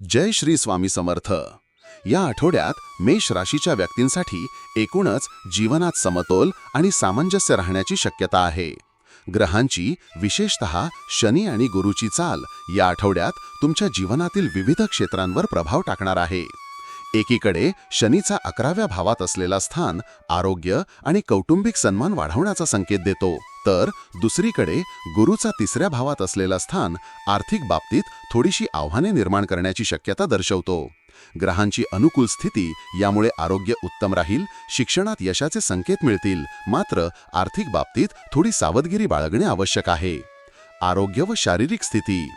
जय श्री स्वामी समर्थ. या आठवड्यात मेष राशीच्या व्यक्तींसाठी एकूणच जीवनात समतोल आणि सामंजस्य राहण्याची शक्यता आहे. ग्रहांची विशेषतः शनी आणि गुरुची चाल या आठवड्यात तुमच्या जीवनातील विविध क्षेत्रांवर प्रभाव टाकणार आहे. एकीकडे शनीचा अकराव्या भावात असलेला स्थान आरोग्य आणि कौटुंबिक सन्मान वाढवण्याचा संकेत देतो. तर दुसरीकडे गुरुचा तिसऱ्या भावात असलेला स्थान आर्थिक बाबतीत थोडीशी आव्हाने निर्माण करण्याची शक्यता दर्शवतो. ग्रहांची अनुकूल स्थिती यामुळे आरोग्य उत्तम राहील शिक्षणात यशाचे संकेत मिळतील मात्र आर्थिक बाबतीत थोडी सावधगिरी बाळगणे आवश्यक आहे. आरोग्य व शारीरिक स्थिती.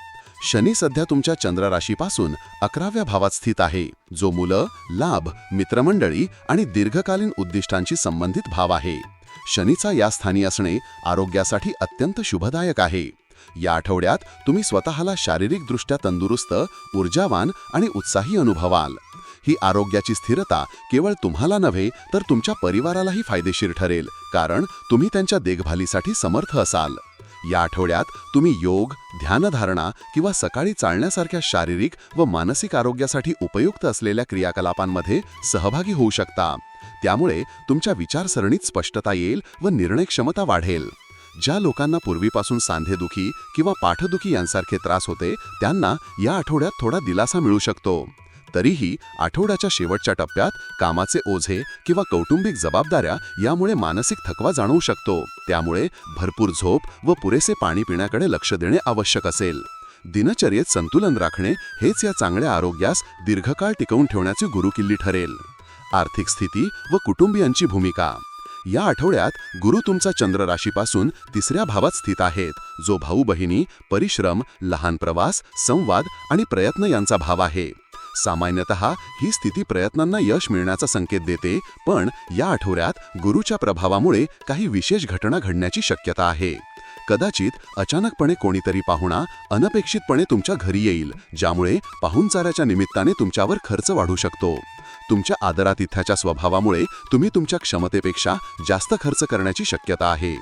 शनी सध्या तुमच्या चंद्र राशीपासून अकराव्या भावात स्थित आहे जो मुलं लाभ मित्रमंडळी आणि दीर्घकालीन उद्दिष्टांशी संबंधित भाव आहे. शनीचा या स्थानी असणे आरोग्यासाठी अत्यंत शुभदायक आहे. या आठवड्यात तुम्ही स्वतःला शारीरिकदृष्ट्या तंदुरुस्त ऊर्जावान आणि उत्साही अनुभवाल. ही आरोग्याची स्थिरता केवळ तुम्हाला नव्हे तर तुमच्या परिवारालाही फायदेशीर ठरेल कारण तुम्ही त्यांच्या देखभालीसाठी समर्थ असाल. या आठवड्यात तुम्ही योग ध्यानधारणा किंवा सकाळी चालण्यासारख्या शारीरिक व मानसिक आरोग्यासाठी उपयुक्त असलेल्या क्रियाकलापांमध्ये सहभागी होऊ शकता. त्यामुळे तुमच्या विचारसरणीत स्पष्टता येईल व निर्णय क्षमता वाढेल. ज्या लोकांना पूर्वीपासून सांधेदुखी किंवा पाठदुखी यांसारखे त्रास होते त्यांना या आठवड्यात थोडा दिलासा मिळू शकतो. तरीही आठवड्याच्या शेवटच्या टप्प्यात कामाचे ओझे किंवा कौटुंबिक जबाबदाऱ्या यामुळे मानसिक थकवा जाणवू शकतो. त्यामुळे भरपूर झोप व पुरेसे पाणी पिण्याकडे लक्ष देणे आवश्यक असेल. दिनचर्येत संतुलन राखणे हेच या चांगल्या आरोग्यास दीर्घकाळ टिकवून ठेवण्याची गुरुकिल्ली ठरेल. आर्थिक स्थिती व कुटुंबियांची भूमिका. या आठवड्यात गुरु तुमचा चंद्र राशीपासून तिसऱ्या भावात स्थित आहेत. जो भाऊ बहिणी परिश्रम लहान प्रवास संवाद आणि प्रयत्न यांचा भाव आहे. सामान्यतः ही स्थिती प्रयत्नांना यश मिळण्याचा संकेत देते पण या आठवड्यात गुरुच्या प्रभावामुळे काही विशेष घटना घडण्याची शक्यता आहे. कदाचित अचानकपणे कोणीतरी पाहुणा अनपेक्षितपणे तुमच्या घरी येईल ज्यामुळे पाहुणचाराच्या निमित्ताने तुमच्यावर खर्च वाढू शकतो. तुमच्या आदरातिथ्याच्या स्वभावामुळे तुम्ही तुमच्या क्षमतेपेक्षा जास्त खर्च करण्याची शक्यता आहे.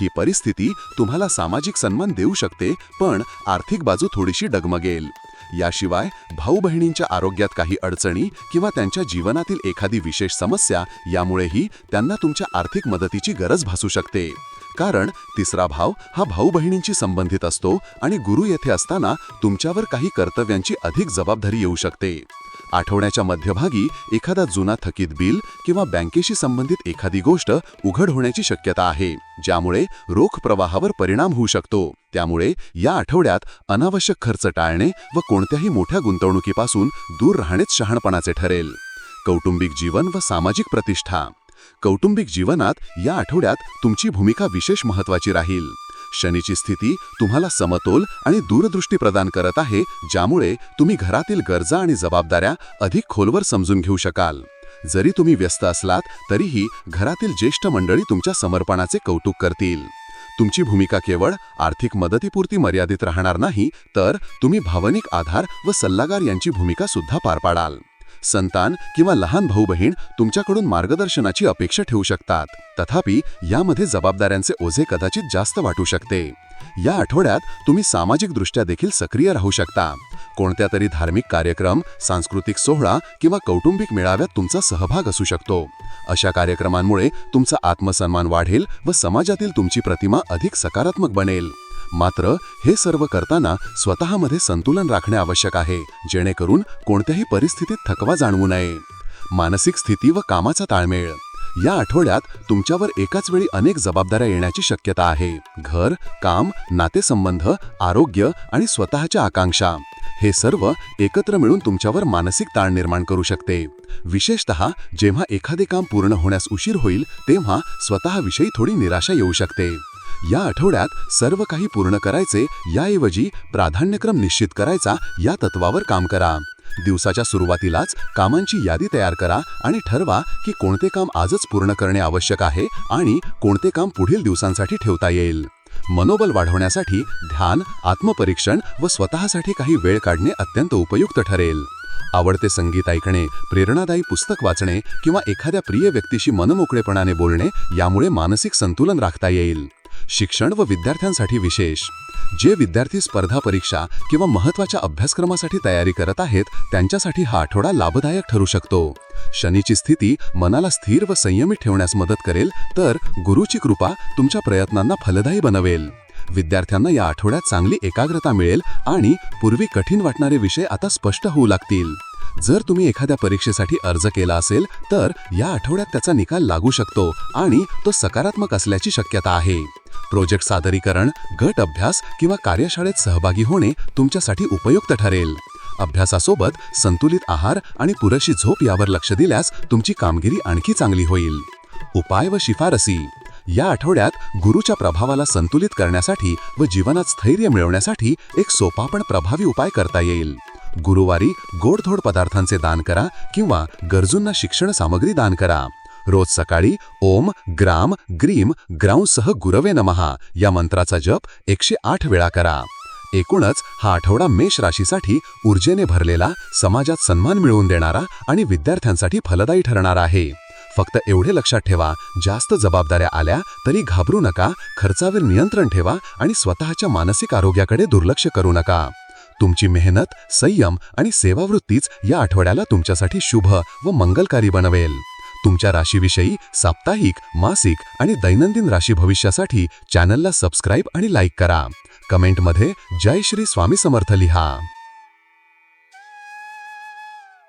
ही परिस्थिती तुम्हाला सामाजिक सन्मान देऊ शकते पण आर्थिक बाजू थोडीशी डगमगेल. याशिवाय भाऊ बहिणींच्या आरोग्यात काही अडचणी किंवा त्यांच्या जीवनातील एखादी विशेष समस्या यामुळेही त्यांना तुमच्या आर्थिक मदतीची गरज भासू शकते. कारण तिसरा भाव हा भाऊ बहिणींशी संबंधित असतो आणि गुरु येथे असताना तुमच्यावर काही कर्तव्यांची अधिक जबाबदारी येऊ शकते. आठवड्याच्या मध्यभागी एखादा जुना थकीत बिल किंवा बँकेशी संबंधित एखादी गोष्ट उघड होण्याची शक्यता आहे ज्यामुळे रोख प्रवाहावर परिणाम होऊ शकतो. त्यामुळे या आठवड्यात अनावश्यक खर्च टाळणे व कोणत्याही मोठ्या गुंतवणुकीपासून दूर राहणेच शहाणपणाचे ठरेल. कौटुंबिक जीवन व सामाजिक प्रतिष्ठा. कौटुंबिक जीवनात या आठवड्यात तुमची भूमिका विशेष महत्वाची राहील. शनीची स्थिती तुम्हाला समतोल आणि दूरदृष्टी प्रदान करत आहे ज्यामुळे तुम्ही घरातील गरजा आणि जबाबदाऱ्या अधिक खोलवर समजून घेऊ शकाल. जरी तुम्ही व्यस्त असलात तरीही घरातील ज्येष्ठ मंडळी तुमच्या समर्पणाचे कौतुक करतील. तुमची भूमिका केवळ आर्थिक मदतीपुरती मर्यादित राहणार नाही तर तुम्ही भावनिक आधार व सल्लागार यांची भूमिका सुद्धा पार पाडाल. संतान किंवा लहान भाऊ बहीण तुमच्याकडून मार्गदर्शनाची अपेक्षा ठेवू शकतात. तथापि यामध्ये जबाबदाऱ्यांचे ओझे कदाचित जास्त वाटू शकते. या आठवड्यात तुम्ही सामाजिकदृष्ट्या देखील सक्रिय राहू शकता. कोणत्या तरी धार्मिक कार्यक्रम सांस्कृतिक सोहळा किंवा कौटुंबिक मेळाव्यात तुमचा सहभाग असू शकतो. अशा कार्यक्रमांमुळे तुमचा आत्मसन्मान वाढेल व समाजातील तुमची प्रतिमा अधिक सकारात्मक बनेल. मात्र हे सर्व करताना स्वतःमध्ये संतुलन राखणे आवश्यक आहे जेणेकरून कोणत्याही परिस्थितीत थकवा जाणवू नये. मानसिक स्थिती व कामाचा ताळमेळ. या आठवड्यात तुमच्यावर एकाच वेळी अनेक जबाबदाऱ्या येण्याची शक्यता आहे. घर काम नातेसंबंध आरोग्य आणि स्वतःच्या आकांक्षा. हे सर्व एकत्र मिळून तुमच्यावर मानसिक ताण निर्माण करू शकते. विशेषतः जेव्हा एखादे काम पूर्ण होण्यास उशीर होईल तेव्हा स्वतःविषयी थोडी निराशा येऊ शकते. या आठवड्यात सर्व काही पूर्ण करायचे याऐवजी प्राधान्यक्रम निश्चित करायचा या तत्वावर काम करा. दिवसाच्या सुरुवातीलाच कामांची यादी तयार करा आणि ठरवा की कोणते काम आजच पूर्ण करणे आवश्यक आहे आणि कोणते काम पुढील दिवसांसाठी ठेवता येईल. मनोबल वाढवण्यासाठी ध्यान आत्मपरीक्षण व स्वतःसाठी काही वेळ काढणे अत्यंत उपयुक्त ठरेल. आवडते संगीत ऐकणे प्रेरणादायी पुस्तक वाचणे किंवा एखाद्या प्रिय व्यक्तीशी मनमोकळेपणाने बोलणे यामुळे मानसिक संतुलन राखता येईल. शिक्षण व विद्यार्थ्यांसाठी विशेष. जे विद्यार्थी स्पर्धा परीक्षा किंवा महत्त्वाच्या अभ्यासक्रमासाठी तयारी करत आहेत त्यांच्यासाठी हा आठवडा लाभदायक ठरू शकतो. शनीची स्थिती मनाला स्थिर व संयमित ठेवण्यास मदत करेल तर गुरुची कृपा तुमच्या प्रयत्नांना फलदायी बनवेल. विद्यार्थ्यांना या आठवड्यात चांगली एकाग्रता मिळेल आणि पूर्वी कठीण वाटणारे विषय आता स्पष्ट होऊ लागतील. जर तुम्ही एखाद्या परीक्षेसाठी अर्ज केला असेल तर या आठवड्यात त्याचा निकाल लागू शकतो आणि तो सकारात्मक असल्याची शक्यता आहे. प्रोजेक्ट सादरीकरण गट अभ्यास किंवा कार्यशाळेत सहभागी होणे तुमच्यासाठी उपयुक्त ठरेल. अभ्यासासोबत संतुलित आहार आणि पुरेशी झोप यावर लक्ष दिल्यास तुमची कामगिरी आणखी चांगली होईल. उपाय व शिफारसी. या आठवड्यात गुरुच्या प्रभावाला संतुलित करण्यासाठी व जीवनात स्थैर्य मिळवण्यासाठी एक सोपा पण प्रभावी उपाय करता येईल. गुरुवारी गोडधोड पदार्थांचे दान करा किंवा गरजूंना शिक्षण सामग्री दान करा. रोज सकाळी ओम ग्राम ग्रीम ग्राउंसह गुरवे नमहा या मंत्राचा जप एकशे आठ वेळा करा. एकूणच हा आठवडा मेष राशीसाठी ऊर्जेने भरलेला समाजात सन्मान मिळवून देणारा आणि विद्यार्थ्यांसाठी फलदायी ठरणार आहे. फक्त एवढे लक्षात ठेवा जास्त जबाबदाऱ्या आल्या तरी घाबरू नका खर्चावर नियंत्रण ठेवा आणि स्वतःच्या मानसिक आरोग्याकडे दुर्लक्ष करू नका. तुमची मेहनत संयम आणि सेवावृत्तीच या आठवड्याला तुमच्यासाठी शुभ व मंगलकारी बनवेल. तुमच्या राशीविषयी साप्ताहिक मासिक आणि दैनंदिन राशी भविष्यासाठी चॅनलला सबस्क्राईब आणि लाईक करा. कमेंटमध्ये जय श्री स्वामी समर्थ लिहा.